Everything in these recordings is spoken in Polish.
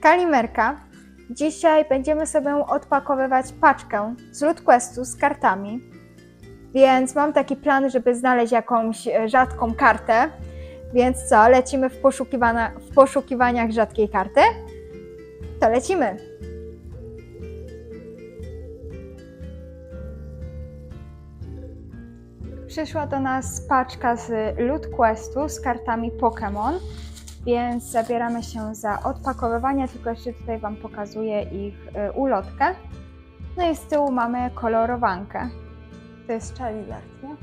Kalimerka. Dzisiaj będziemy sobie odpakowywać paczkę z Loot Questu z kartami. Więc mam taki plan, żeby znaleźć jakąś e, rzadką kartę. Więc co, lecimy w, poszukiwana, w poszukiwaniach rzadkiej karty? To lecimy. Przyszła do nas paczka z Loot Questu z kartami Pokémon, więc zabieramy się za odpakowywanie, tylko jeszcze tutaj Wam pokazuję ich y, ulotkę. No i z tyłu mamy kolorowankę. To jest Charizard, nie?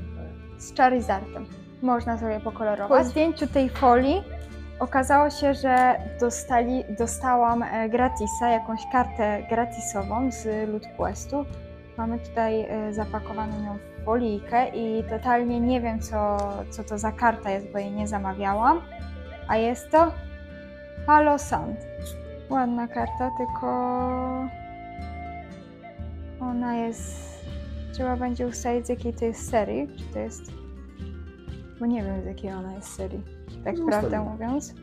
Z Charizardem. Można sobie pokolorować. Po zdjęciu tej folii okazało się, że dostali, dostałam e, gratisa, jakąś kartę gratisową z Loot Questu. Mamy tutaj e, zapakowaną ją w folijkę i totalnie nie wiem, co, co to za karta jest, bo jej nie zamawiałam. A jest to Halo Sand. Ładna karta, tylko ona jest. Trzeba będzie ustalić, z jakiej to jest serii. Czy to jest. Bo nie wiem, z jakiej ona jest serii. Tak No, prawdę mówiąc.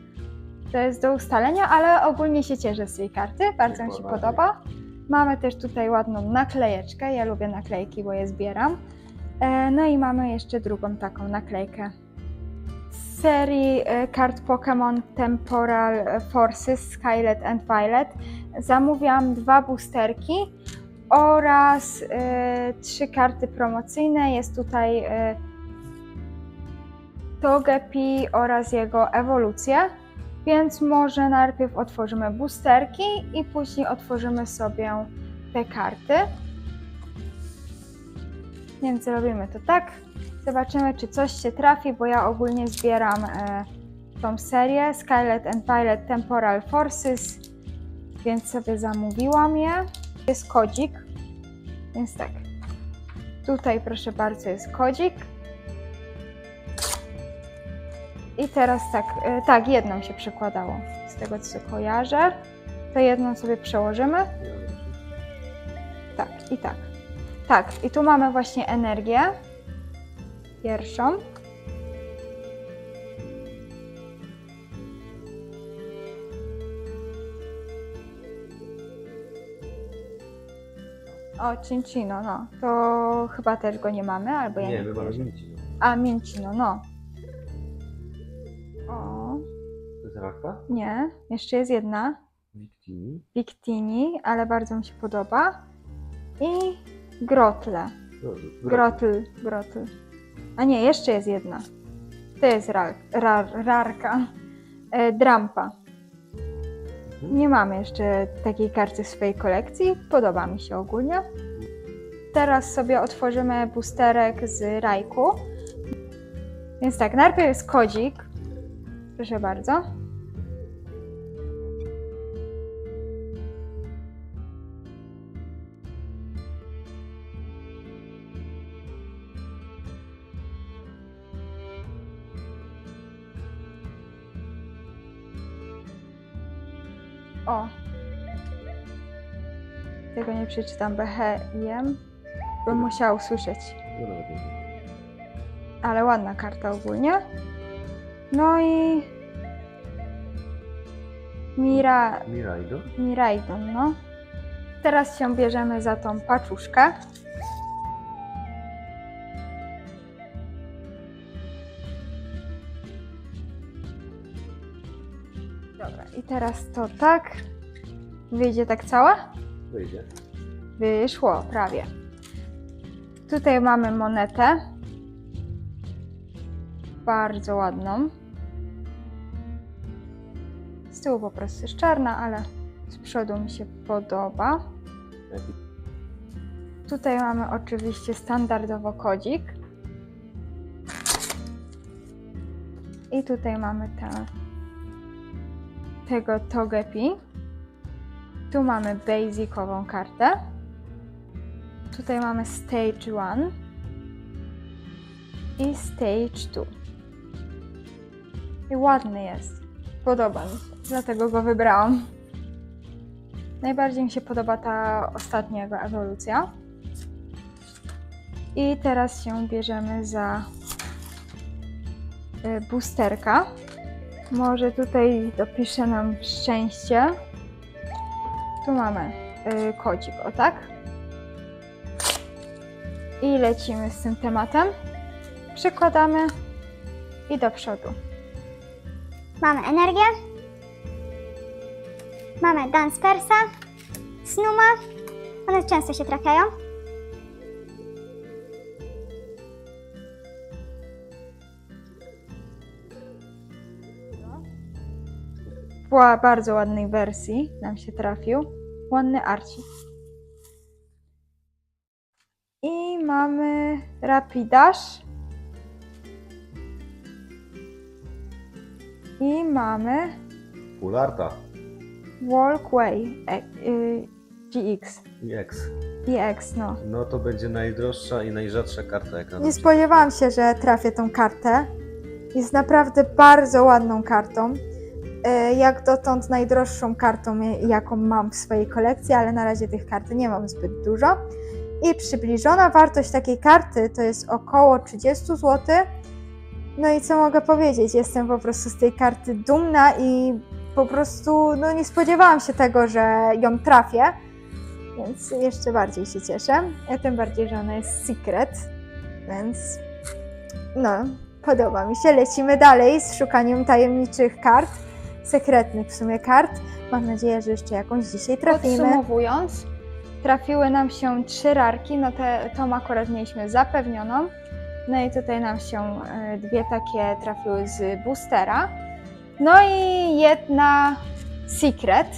To jest do ustalenia, ale ogólnie się cieszę z tej karty. Bardzo mi się podoba. Mamy też tutaj ładną naklejeczkę. Ja lubię naklejki, bo je zbieram. E, No i mamy jeszcze drugą taką naklejkę. Serii e, kart Pokémon Temporal Forces Skylet and Violet zamówiłam dwa boosterki oraz e, trzy karty promocyjne. Jest tutaj e, Togepi oraz jego ewolucja. Więc może najpierw otworzymy boosterki i później otworzymy sobie te karty. Więc robimy to tak. Zobaczymy, czy coś się trafi, bo ja ogólnie zbieram e, tą serię Skylet and Violet Temporal Forces, więc sobie zamówiłam je. Jest kodzik, więc tak. Tutaj proszę bardzo jest kodzik. I teraz tak, e, tak, jedną się przekładało z tego co kojarzę. To jedną sobie przełożymy. Tak, i tak. Tak, i tu mamy właśnie energię. Pierwszą. O, Cincino, no. To chyba też go nie mamy, albo ja nie, Nie, my mamy mięcino. A, Mięcino, no. O, To jest Rakwa, nie. Jeszcze jest jedna. Victini. Victini, ale bardzo mi się podoba. I Grotle. Grotl, grotl. A nie, jeszcze jest jedna. To jest rar, rar, rarka. E, Drampa. Nie mamy jeszcze takiej karty w swojej kolekcji. Podoba mi się ogólnie. Teraz sobie otworzymy boosterek z Rajku. Więc tak, najpierw jest kodzik. Proszę bardzo. O. Tego nie przeczytam. BHIM. Bym musiała usłyszeć. Ale ładna karta ogólnie. No i. Mira, Miraido. Miraidon, no. Teraz się bierzemy za tą paczuszkę. Teraz to tak. Wyjdzie tak całe? Wyjdzie. Wyszło, prawie. Tutaj mamy monetę. Bardzo ładną. Z tyłu po prostu jest czarna, ale z przodu mi się podoba. Tutaj mamy oczywiście standardowo kodzik. I tutaj mamy tę, tego Togepi. Tu mamy basicową kartę. Tutaj mamy Stage 1 i Stage 2. I ładny jest. Podoba mi się, dlatego go wybrałam. Najbardziej mi się podoba ta ostatnia jego ewolucja. I teraz się bierzemy za y, boosterka. Może tutaj dopisze nam szczęście. Tu mamy y, kodzik, o tak? I lecimy z tym tematem. Przykładamy i do przodu. Mamy energię. Mamy Danspersa, Snuma. One często się trafiają. W bardzo ładnej wersji nam się trafił. Ładny arci. I mamy Rapidash. I mamy Pularta. Walkway e, y, GX. EX, no. No to będzie najdroższa i najrzadsza karta, jaka Nie spodziewałam się, że trafię tą kartę. Jest naprawdę bardzo ładną kartą. E, Jak dotąd najdroższą kartą, e, jaką mam w swojej kolekcji, ale na razie tych kart nie mam zbyt dużo. I przybliżona wartość takiej karty to jest około 30 zł. No i co mogę powiedzieć? Jestem po prostu z tej karty dumna i po prostu no, nie spodziewałam się tego, że ją trafię. Więc jeszcze bardziej się cieszę. Ja tym bardziej, że ona jest secret. Więc no, podoba mi się. Lecimy dalej z szukaniem tajemniczych kart, sekretnych w sumie kart. Mam nadzieję, że jeszcze jakąś dzisiaj trafimy. Podsumowując, trafiły nam się trzy rarki, no te, tą akurat mieliśmy zapewnioną. No i tutaj nam się e, dwie takie trafiły z boostera. No i jedna secret.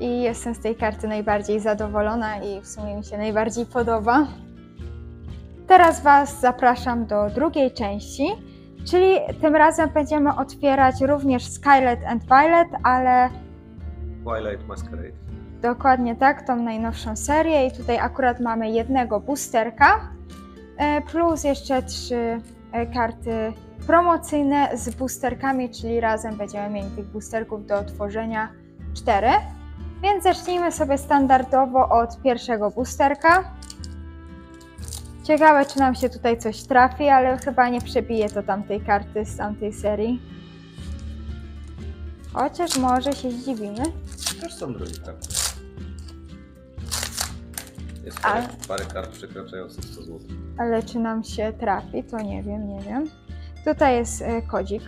I jestem z tej karty najbardziej zadowolona i w sumie mi się najbardziej podoba. Teraz Was zapraszam do drugiej części, czyli tym razem będziemy otwierać również Skylight and Violet, ale Twilight Masquerade. dokładnie tak, tą najnowszą serię i tutaj akurat mamy jednego boosterka, e, plus jeszcze trzy e, karty promocyjne z boosterkami, czyli razem będziemy mieli tych boosterków do otworzenia cztery. Więc zacznijmy sobie standardowo od pierwszego boosterka. Ciekawe, czy nam się tutaj coś trafi, ale chyba nie przebije to tamtej karty z tamtej serii. Chociaż może się zdziwimy. Też są drogie karty. Jest parę, parę kart przekraczających 100 zł. Ale czy nam się trafi, to nie wiem, nie wiem. Tutaj jest e, kodzik.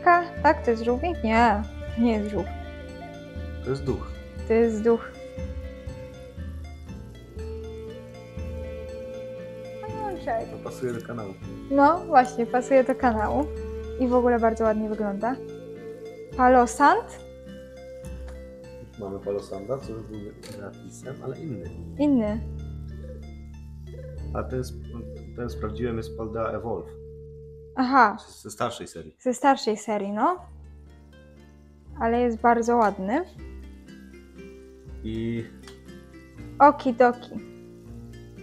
Żółwika? Tak, to jest żółwik? Nie, to nie jest żółw. To jest duch. To jest duch. Andrzej. To pasuje do kanału. No, właśnie, pasuje do kanału. I w ogóle bardzo ładnie wygląda. Palosand? Mamy Palosanda, co już był napisem, ale inny. Inny. A ten, z- ten sprawdziłem jest Palda Evolve. Aha, Ze starszej serii. ze starszej serii, no. Ale jest bardzo ładny. I... Okidoki.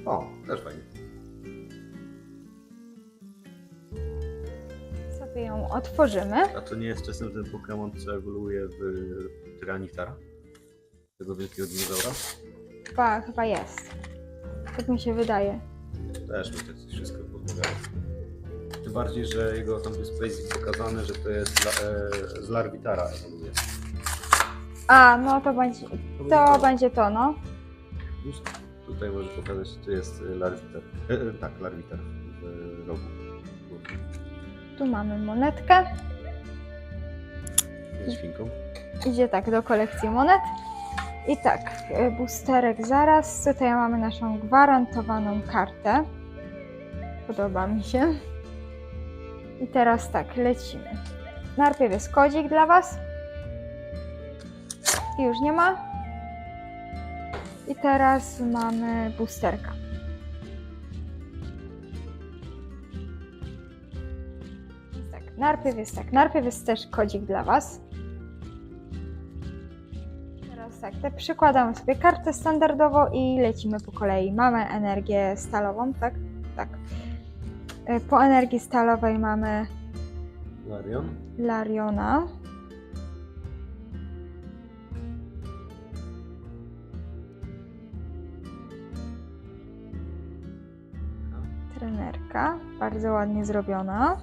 O, też fajnie. Sobie ją otworzymy. A to nie jest czasem ten Pokémon, co ewoluuje w Tyranitar? Tego wielkiego dinozaura? Chyba, chyba jest. Tak mi się wydaje. Też mi to coś wszystko podpowiada. Tym bardziej, że jego tam jest basic pokazane, że to jest la, e, z Larvitara ewoluuje. A, no to będzie to, będzie to no. Tutaj może pokazać, że to jest e, Larvitar. E, e, tak, Larvitar w rogu. Tu mamy monetkę. Z świnką. Idzie tak do kolekcji monet. I tak, e, boosterek zaraz. Tutaj mamy naszą gwarantowaną kartę. Podoba mi się. I teraz tak, lecimy. Najpierw jest kodzik dla Was. I już nie ma. I teraz mamy boosterka. Tak, najpierw jest tak, najpierw jest też kodzik dla Was. Teraz tak, te przykładamy sobie kartę standardowo i lecimy po kolei. Mamy energię stalową, tak? Tak. E, po energii stalowej mamy Larion. Lariona. Trenerka, bardzo ładnie zrobiona.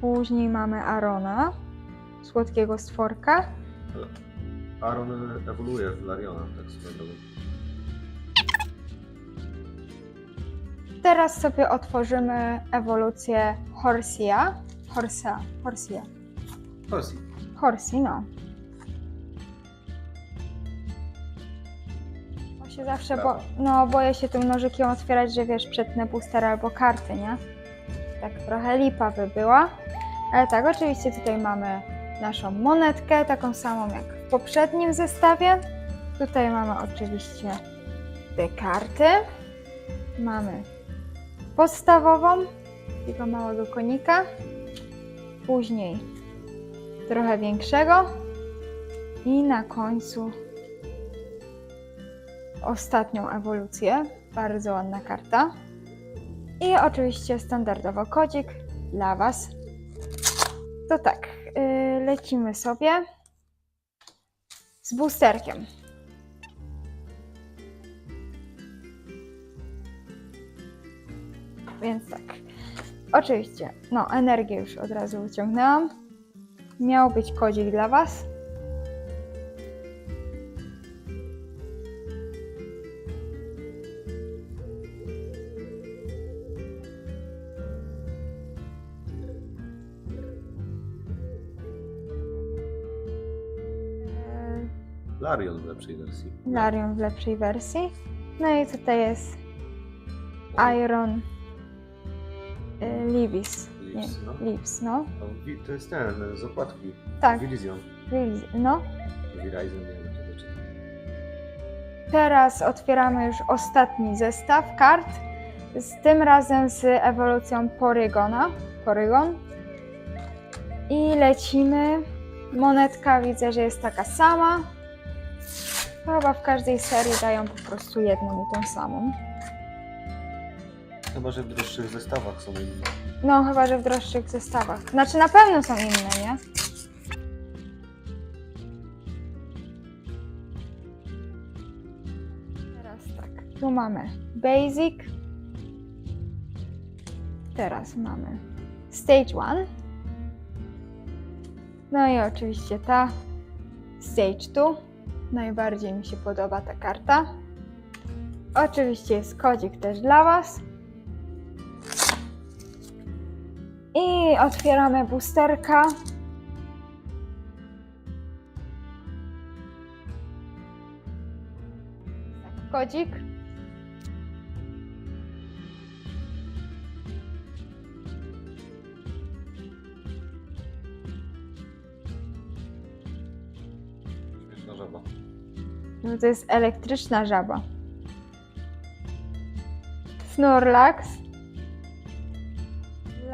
Później mamy Arona, słodkiego stworka. Aron ewoluuje z Lariona, tak sobie. Teraz sobie otworzymy ewolucję Horsia. Horsa, Horsia. Horsey. Horsi, no. Bo się zawsze, bo, no boję się tym nożykiem otwierać, że wiesz, przetnę booster albo karty, nie? Tak trochę lipa by była. Ale tak, oczywiście tutaj mamy naszą monetkę, taką samą jak w poprzednim zestawie. Tutaj mamy oczywiście te karty. Mamy podstawową, takiego małego konika. Później trochę większego i na końcu ostatnią ewolucję. Bardzo ładna karta. I oczywiście standardowo kodzik dla Was. To tak, yy, lecimy sobie z boosterkiem. Więc tak, oczywiście, no energię już od razu wyciągnęłam miał być kodzik dla Was. Larion w lepszej wersji. Larion w lepszej wersji. No i tutaj jest Iron y, Leaves. Nie, Leaves, no. Leaves, no. To wi- To jest ten, z okładki. Tak, Vilizion. Leaves, no. Verizon, nie wiem, to czyta. Teraz otwieramy już ostatni zestaw kart. Z tym razem z ewolucją Porygona. Porygon. I lecimy. Monetka widzę, że jest taka sama. Chyba w każdej serii dają po prostu jedną i tą samą. Chyba, że w droższych zestawach są inne. No, chyba, że w droższych zestawach. Znaczy, na pewno są inne, nie? Teraz tak. Tu mamy Basic. Teraz mamy Stage 1. No i oczywiście ta Stage 2. Najbardziej mi się podoba ta karta. Oczywiście jest kodzik też dla Was. I otwieramy boosterka. Tak, kodzik. Śmieszna żaba. No to jest elektryczna żaba. Snorlax.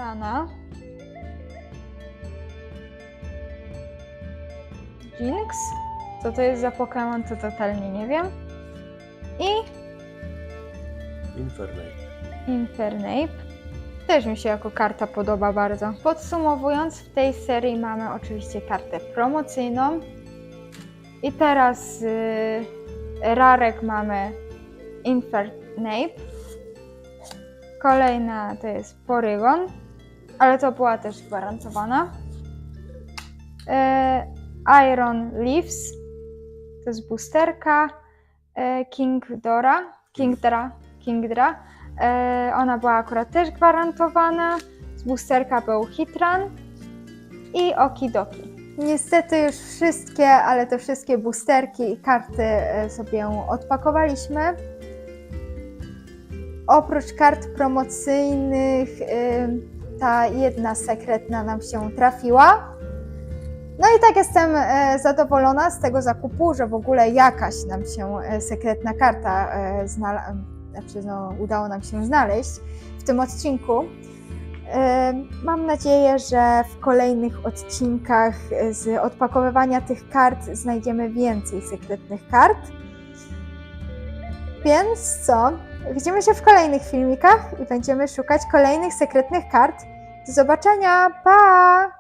Lana. Jinx? Co to jest za Pokémon, to totalnie nie wiem. I Infernate. Infernape. Też mi się jako karta podoba bardzo. Podsumowując, w tej serii mamy oczywiście kartę promocyjną. I teraz y, rarek mamy Infernape. Kolejna to jest Porygon, ale to była też gwarantowana. E, Iron Leaves, to jest boosterka. E, King Dora, Kingdra, Kingdra. E, ona była akurat też gwarantowana. Z boosterka był Hitran i Okidoki. Niestety już wszystkie, ale to wszystkie boosterki i karty sobie odpakowaliśmy. Oprócz kart promocyjnych, y, ta jedna sekretna nam się trafiła. No i tak jestem e, zadowolona z tego zakupu, że w ogóle jakaś nam się e, sekretna karta e, znala- znaczy no, udało nam się znaleźć w tym odcinku. Mam nadzieję, że w kolejnych odcinkach z odpakowywania tych kart znajdziemy więcej sekretnych kart. Więc co? Widzimy się w kolejnych filmikach i będziemy szukać kolejnych sekretnych kart. Do zobaczenia! Pa!